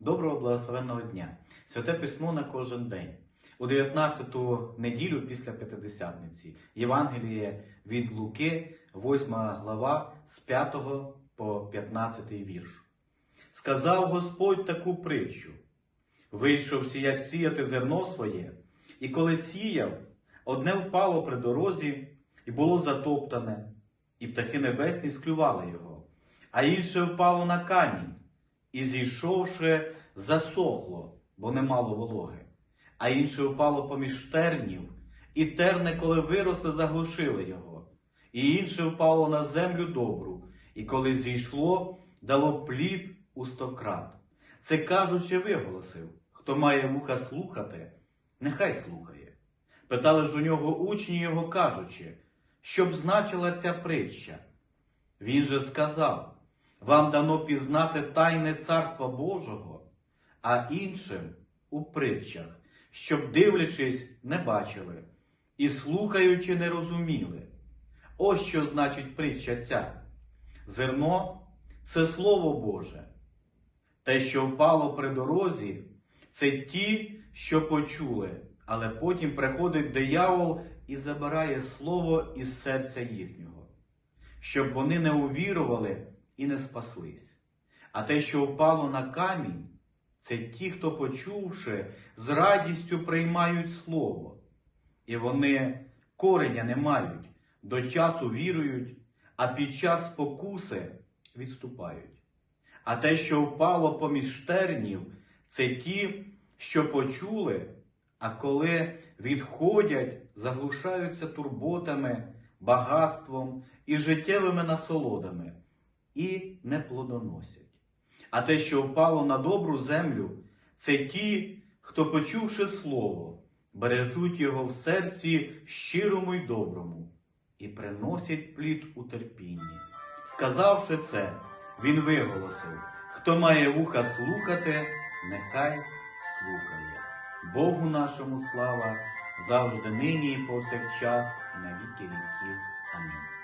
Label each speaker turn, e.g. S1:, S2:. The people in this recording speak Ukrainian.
S1: Доброго благословенного дня! Святе письмо на кожен день. У 19-ту неділю після П'ятидесятниці Євангеліє від Луки, 8 глава з 5 по 15 вірш. Сказав Господь таку притчу: Вийшов сіяч сіяти зерно своє, і коли сіяв, одне впало при дорозі, і було затоптане, і птахи небесні склювали його, а інше впало на камінь, і зійшовши, засохло, бо не мало вологи, а інше впало поміж тернів, і терни, коли виросли, заглушили його, і інше впало на землю добру, і коли зійшло, дало плід у стократ. Це кажучи, виголосив, хто має вуха слухати, нехай слухає. Питали ж у нього учні його, кажучи, що б значила ця притча. Він же сказав, вам дано пізнати тайне царства Божого, а іншим у притчах, щоб, дивлячись, не бачили, і слухаючи, не розуміли. Ось що значить притча ця. Зерно це Слово Боже. Те, що впало при дорозі, це ті, що почули, але потім приходить диявол і забирає слово із серця їхнього, щоб вони не увірували і не спаслись. А те, що впало на камінь, це ті, хто, почувши, з радістю приймають слово, і вони кореня не мають, до часу вірують, а під час спокуси відступають. А те, що впало поміж тернів, це ті, що почули, а коли відходять, заглушаються турботами, багатством і життєвими насолодами, і не плодоносять. А те, що впало на добру землю, це ті, хто, почувши слово, бережуть його в серці щирому й доброму, і приносять плід у терпінні. Сказавши це, він виголосив: хто має вуха слухати, нехай слухає. Богу нашому слава завжди нині і повсякчас, і на віки віків. Амінь.